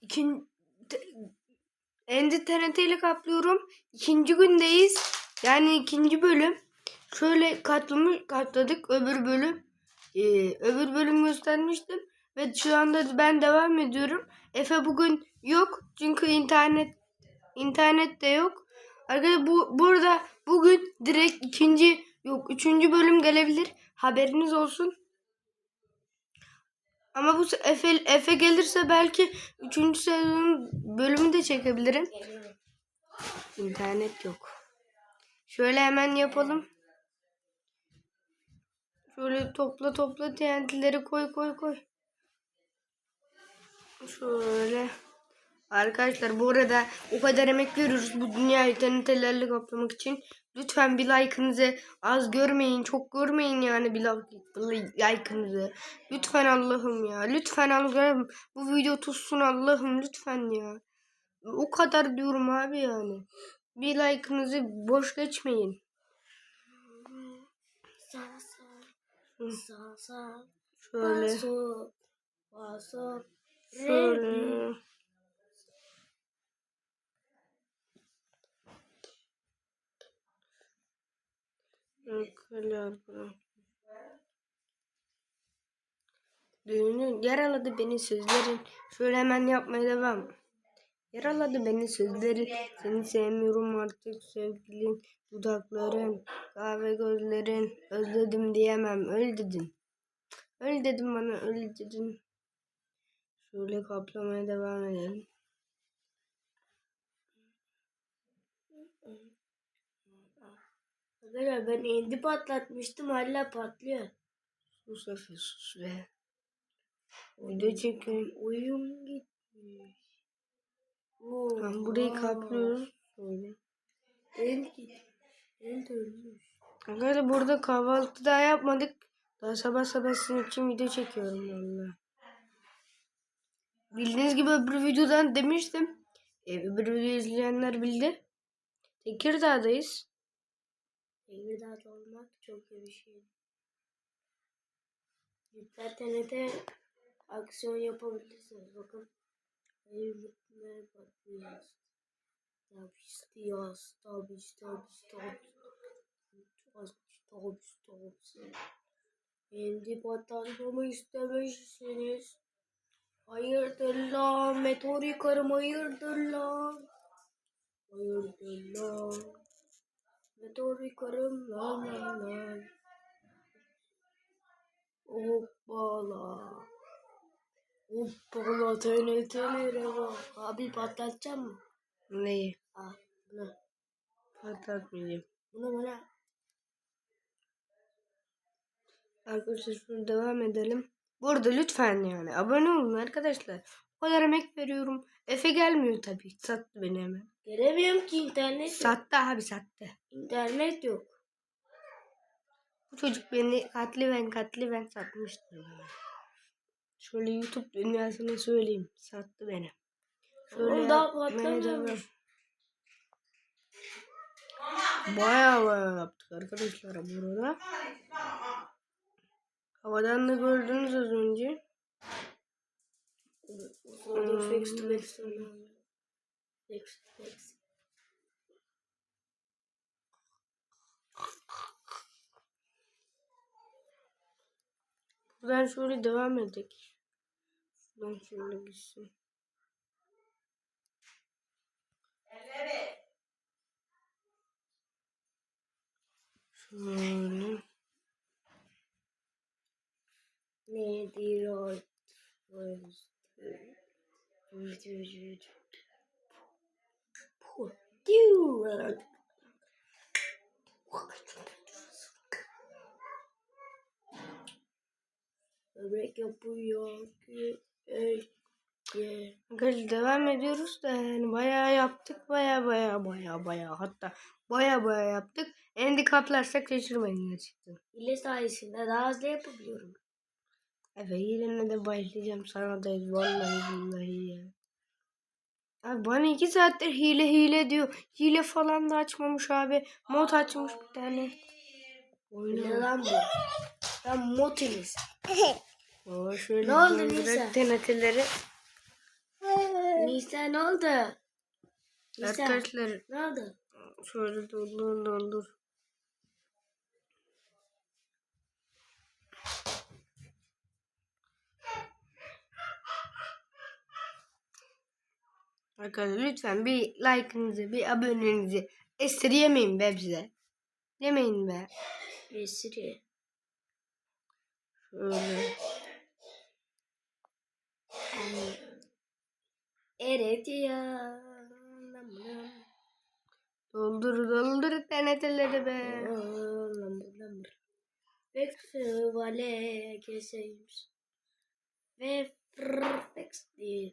ikinci Endi TNT ile kaplıyorum. İkinci gündeyiz. Yani ikinci bölüm. Şöyle katlamış, katladık öbür bölüm. Ee, öbür bölüm göstermiştim. Ve şu anda ben devam ediyorum. Efe bugün yok. Çünkü internet internet de yok. Arkadaşlar bu burada bugün direkt ikinci yok üçüncü bölüm gelebilir. Haberiniz olsun. Ama bu Efe, Efe gelirse belki üçüncü sezonun bölümü de çekebilirim. İnternet yok. Şöyle hemen yapalım. Şöyle topla topla TNT'leri koy koy koy. Şöyle. Arkadaşlar bu arada o kadar emek veriyoruz bu dünyayı TNT'lerle kaplamak için. Lütfen bir like'ınızı az görmeyin. Çok görmeyin yani bir like- like'ınızı. Lütfen Allah'ım ya. Lütfen Allah'ım. Bu video tutsun Allah'ım lütfen ya. O kadar diyorum abi yani. Bir like'ınızı boş geçmeyin. Şöyle. Şöyle. Düğünü yaraladı beni sözlerin. Şöyle hemen yapmaya devam. Yaraladı beni sözlerin. Seni sevmiyorum artık sevgilin. Dudakların, kahve gözlerin. Özledim diyemem. Öl dedin. Öl dedim bana öl dedin. Şöyle kaplamaya devam edelim. Arkadaşlar ben endi patlatmıştım hala patlıyor. Sus Efe sus be. Video çekiyorum. Uyum gitmiş. Oo, Tamam, burayı kaplıyoruz. Şöyle. End gitmiş. End ölmüş. Arkadaşlar burada kahvaltı daha yapmadık. Daha sabah sabah sizin için video çekiyorum valla. Bildiğiniz gibi öbür videodan demiştim. E, öbür video izleyenler bildi. Tekirdağ'dayız. Tekirdağ'da olmak çok iyi bir şey. TNT aksiyon yapabilirsiniz. Bakın. Hayır mutluları patlıyor. Tabii istiyoruz. Tabii istiyoruz. Tabii Tabii tabii Kendi patlatmamı istemişsiniz. Hayırdır lan? Meteor yıkarım hayırdır lan? Hayırdır lan? Meteor yıkarım lan lan lan. Hoppala. Hoppala TNT'lere bak. Abi patlatacak mı? Neyi? Ah bunu. Patlatmayacağım. Bunu bana. Arkadaşlar şunu devam edelim. Bu arada lütfen yani abone olun arkadaşlar. O kadar emek veriyorum. Efe gelmiyor tabii. Sattı beni hemen. Gelemiyorum ki internet yok. Sattı abi sattı. İnternet yok. Bu çocuk beni katli ben katli ben satmıştır bana. Şöyle YouTube dünyasına söyleyeyim. Sattı beni. Oğlum daha yapmaya patlamıyormuş. Bayağı bayağı yaptık arkadaşlar burada. Havadan da gördünüz az önce. Hmm. To fix. Buradan şöyle devam edelim. Şuradan şöyle gitsin. Şöyle. Nedir o? Böbrek yapıyor ki ey, ye. Arkadaşlar devam ediyoruz da yani bayağı yaptık bayağı bayağı bayağı bayağı hatta bayağı bayağı yaptık. Handikaplarsak şaşırmayın gerçekten. İle sayesinde daha hızlı yapabiliyorum. Evet yerine de başlayacağım sana da vallahi billahi ya. Abi bana iki saattir hile hile diyor. Hile falan da açmamış abi. Mod açmış bir tane. Ne Oyna. lan bu? Ben motiniz. Oo, şöyle Ne oldu Nisa? TNT'leri Nisa ne oldu? Nisa Arkadaşlar ne oldu? şöyle doldur doldur. Arkadaşlar lütfen bir like'ınızı, bir abonenizi esirgemeyin be bize. Demeyin be. Esri. Şöyle. Evet ya. Doldur doldur TNT'leri be. Festivale keseymiş. Ve Frfex diye.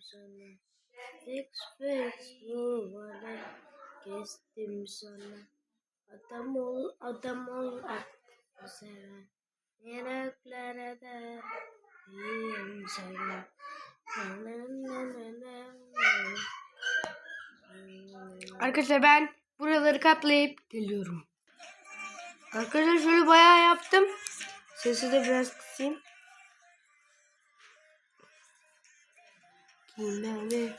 sana? Fix fix duvara kestim sana. Adam ol, adam ol, aklı seven. Yanaklara da iyiyim sana. Na, na, na, na, na, na. Arkadaşlar ben buraları katlayıp geliyorum. Arkadaşlar şöyle bayağı yaptım. Sesi de biraz kısayım. Kimleri?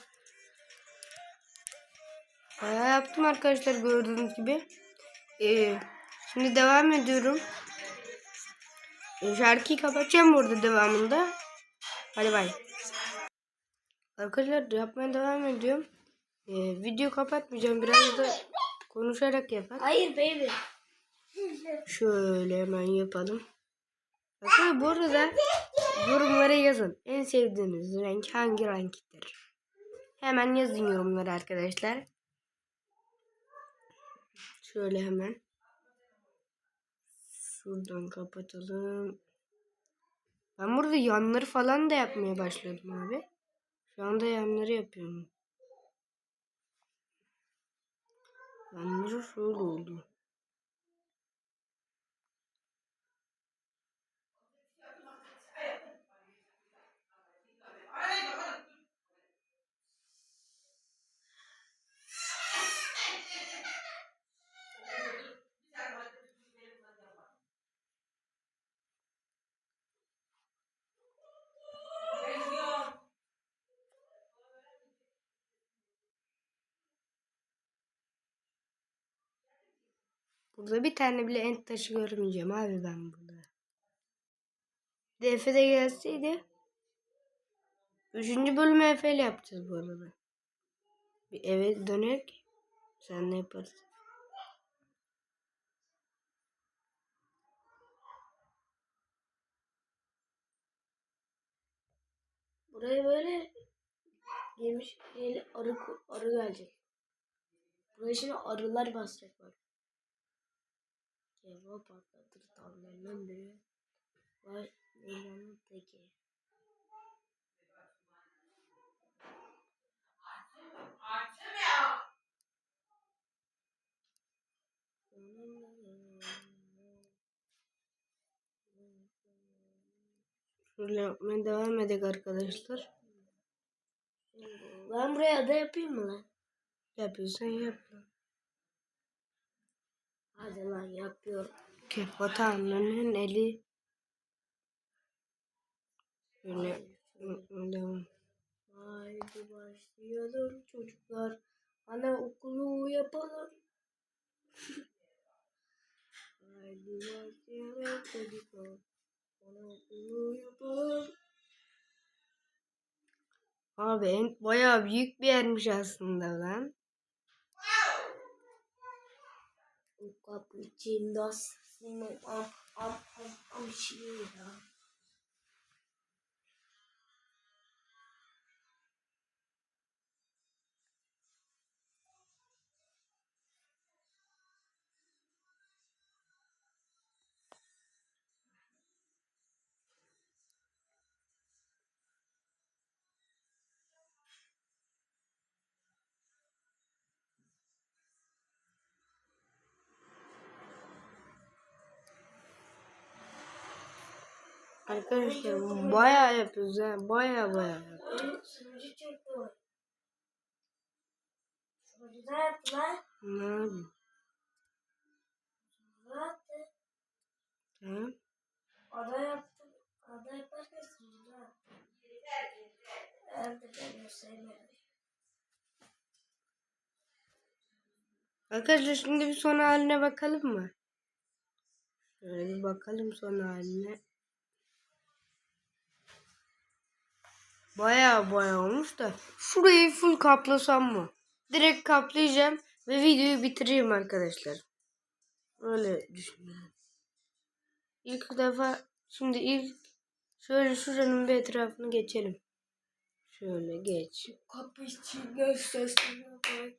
Bayağı yaptım arkadaşlar gördüğünüz gibi. Ee, şimdi devam ediyorum. Ee, şarkıyı kapatacağım burada devamında. Hadi bay. Arkadaşlar yapmaya devam ediyorum. Ee, video kapatmayacağım. Biraz da konuşarak yapar. Hayır baby. Şöyle hemen yapalım. Arkadaşlar bu arada yorumlara yazın. En sevdiğiniz renk hangi renktir? Hemen yazın yorumlara arkadaşlar. Şöyle hemen. Şuradan kapatalım. Ben burada yanları falan da yapmaya başladım abi. Şu anda yanları yapıyorum. Yanları şöyle oldu. Burada bir tane bile ent taşı görmeyeceğim abi ben burada. DF de gelseydi. Üçüncü bölümü Efe ile yapacağız bu arada. Bir eve dönerek sen ne yaparsın? Buraya böyle girmiş arı arı gelecek. Buraya şimdi arılar basacaklar. Cevap patlatır tavlarının biri. Vay Leyla'nın teki. Şöyle yapmaya devam edelim arkadaşlar. Ben buraya ada yapayım mı lan? Yapıyorsan yap. Hadi lan yapıyorum. Kefatanın eli. Şöyle devam. Haydi başlayalım çocuklar. Ana okulu yapalım. Haydi başlayalım çocuklar. Ana okulu yapalım. Abi bayağı büyük bir yermiş aslında lan. um copo de nossa, uma, uma, uma, uma, Arkadaşlar bu bayağı yapıyoruz ha. De yaptı lan. Ne yapayım? Tamam. Ada yaptı. Ada yaparken sevmedim. Arkadaşlar şimdi bir son haline bakalım mı? Şöyle bir bakalım son haline. Bayağı bayağı olmuş da şurayı full kaplasam mı? Direkt kaplayacağım ve videoyu bitireyim arkadaşlar. Öyle düşünüyorum. İlk defa şimdi ilk şöyle şuranın bir etrafını geçelim. Şöyle geç. Kapı içinde sesini koy.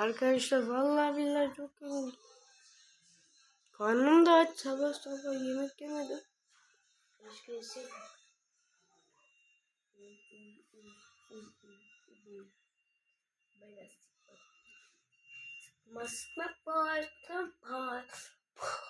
Arkadaşlar vallahi billahi çok yoruldum. Karnım da aç sabah sabah yemek yemedim. Yeseydim. Masmak var, tam var. Patama,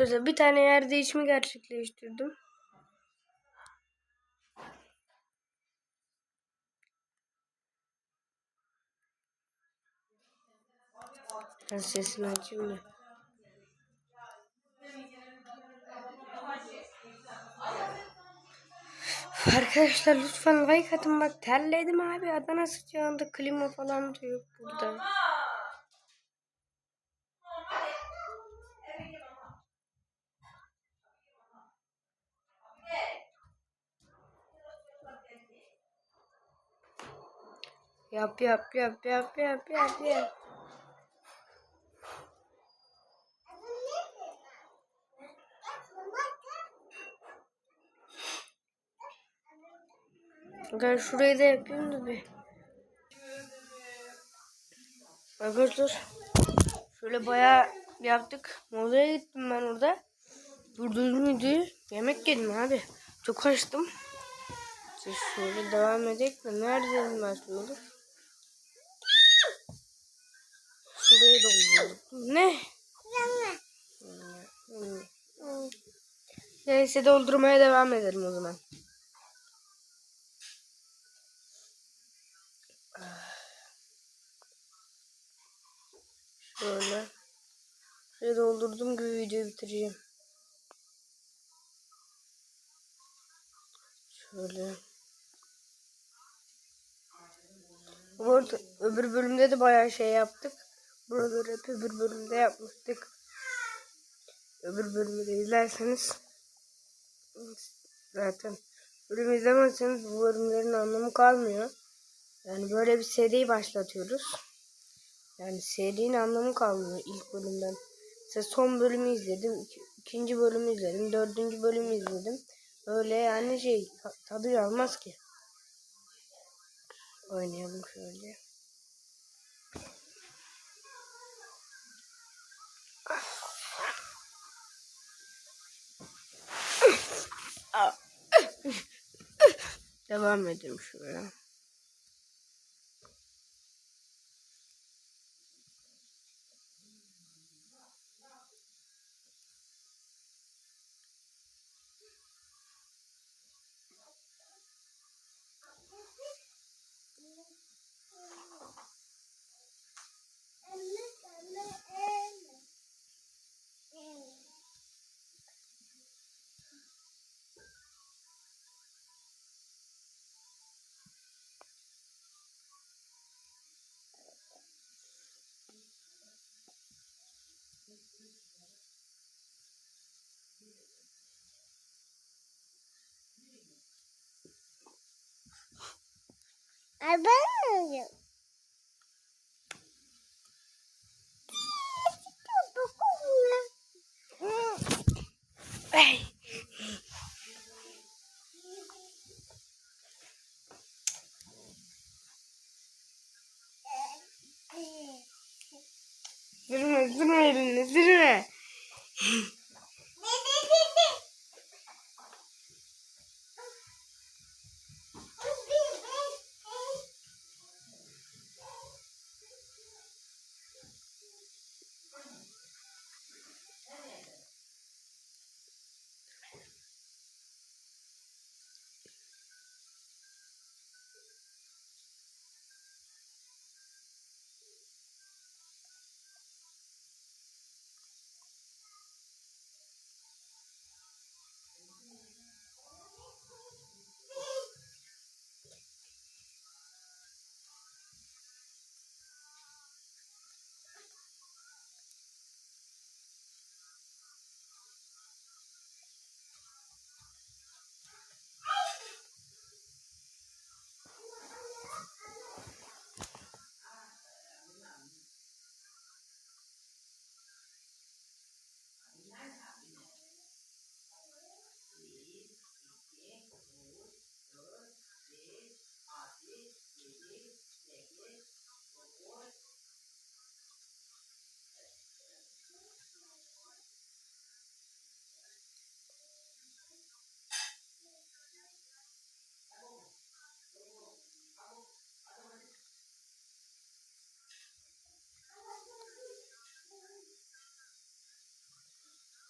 Arkadaşlar bir tane yer değişimi gerçekleştirdim. Ben sesini açayım da. Arkadaşlar lütfen like atın bak terledim abi Adana sıcağında klima falan da yok burada. Yap yap yap yap yap yap yap. Gel şurayı da yapayım da bir. Arkadaşlar şöyle bayağı yaptık. Molaya gittim ben orada. Durdurdum videoyu. Yemek yedim abi. Çok açtım. Şöyle devam edelim de nereden başlıyorduk? Şurayı doldurduk. Ne? Neyse doldurmaya devam edelim o zaman. Şöyle. Şöyle doldurduğum gibi videoyu bitireceğim. Şöyle. Bu arada öbür bölümde de bayağı şey yaptık. Buraları hep öbür bölümde yapmıştık. Öbür bölümü de izlerseniz zaten bölüm izlemezseniz bu bölümlerin anlamı kalmıyor. Yani böyle bir seriyi başlatıyoruz. Yani serinin anlamı kalmıyor ilk bölümden. Mesela son bölümü izledim. iki- ikinci bölümü izledim. Dördüncü bölümü izledim. Öyle yani şey ta- tadı almaz ki. Oynayalım şöyle. Devam edelim şuraya. Abandoned. Zırma, zırma elini, zırma.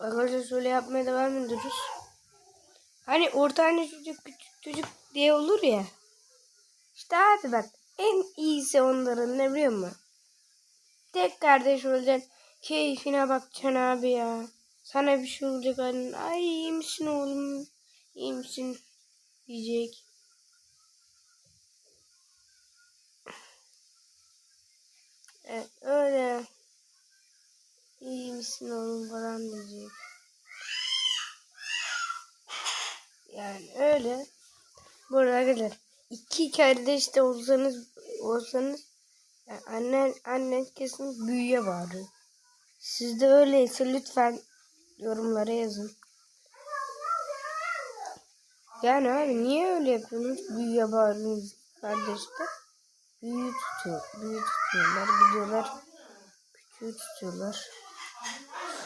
Arkadaşlar şöyle yapmaya devam ediyoruz. Hani orta hani çocuk küçük çocuk diye olur ya. İşte abi bak en iyisi onların ne biliyor musun? Tek kardeş olacaksın. Keyfine bakacaksın abi ya. Sana bir şey olacak annen. Ay iyi misin oğlum? İyi misin? Diyecek. Evet öyle. İyi misin oğlum falan diyecek. Yani öyle. Burada arkadaşlar iki kardeş de olsanız olsanız yani annen annen kesin büyüye bağırır. Siz de öyleyse lütfen yorumlara yazın. Yani abi niye öyle yapıyorsunuz? Büyüye bağırıyorsunuz kardeşler. Büyüyü tutuyor. Büyüyü tutuyorlar. Gidiyorlar. Küçüğü tutuyorlar.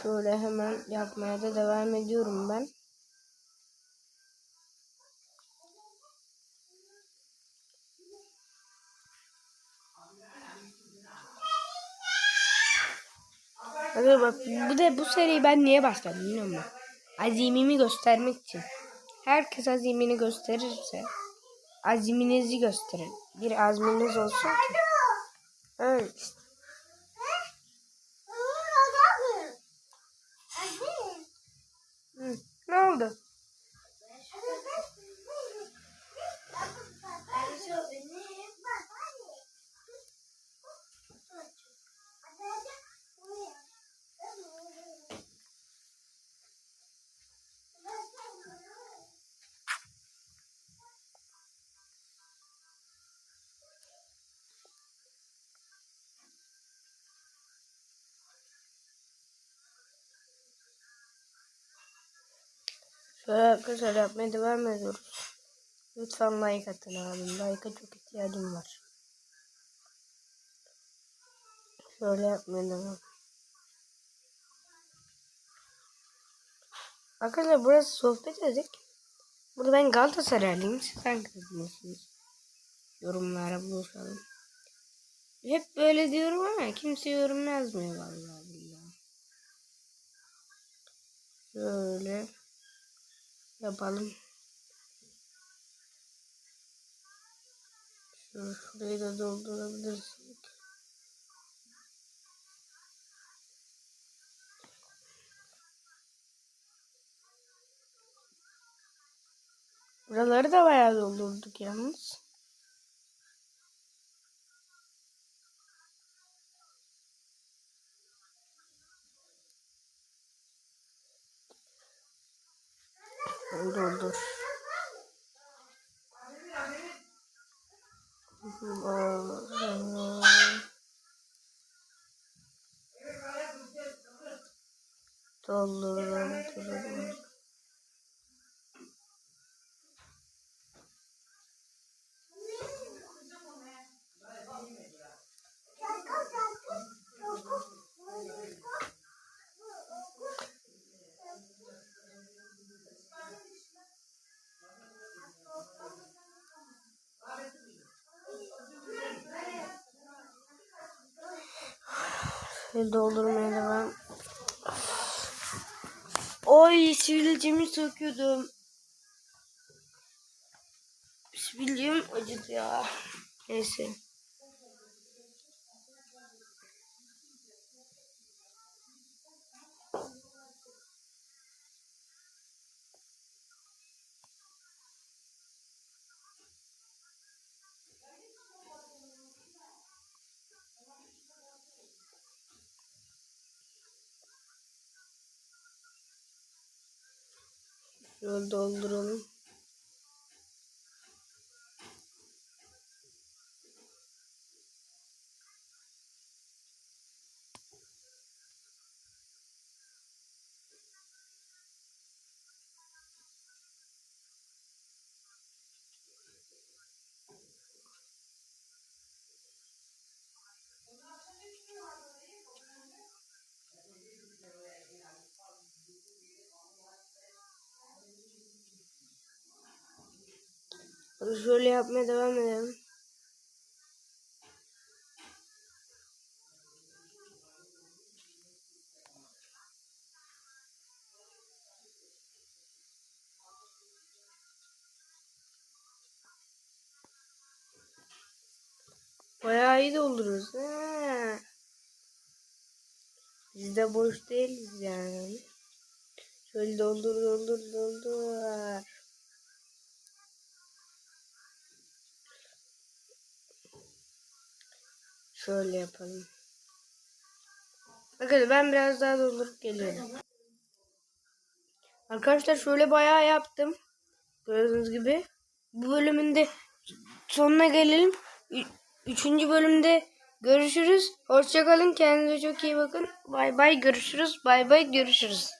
Şöyle hemen yapmaya da devam ediyorum ben. Hadi bak bu da bu seriyi ben niye başladım biliyor musun? Azimimi göstermek için. Herkes azimini gösterirse aziminizi gösterin. Bir azminiz olsun ki. İşte. não Şöyle arkadaşlar yapmaya devam ediyoruz. Lütfen like atın abim. Like'a çok ihtiyacım var. Şöyle yapmaya devam. Arkadaşlar burası sohbet edik. Burada ben Galatasaraylıyım. Siz hangisiniz? Yorumlara buluşalım. Hep böyle diyorum ama kimse yorum yazmıyor vallahi billahi. Şöyle yapalım. Şurayı da doldurabilirsin. Buraları da bayağı doldurduk yalnız. doldur. Dolduralım. Dolduralım. Şöyle doldurmaya devam. Oy sivilcemi söküyordum. Sivilcem acıdı ya. Neyse. Şöyle dolduralım. Şöyle yapmaya devam edelim. Bayağı iyi dolduruyoruz. He. Biz de boş değiliz yani. Şöyle doldur doldur doldur. Şöyle yapalım. Bakın ben biraz daha doldurup geliyorum. Arkadaşlar şöyle bayağı yaptım. Gördüğünüz gibi. Bu bölümün de sonuna gelelim. Üçüncü bölümde görüşürüz. Hoşçakalın. Kendinize çok iyi bakın. Bay bay görüşürüz. Bay bay görüşürüz.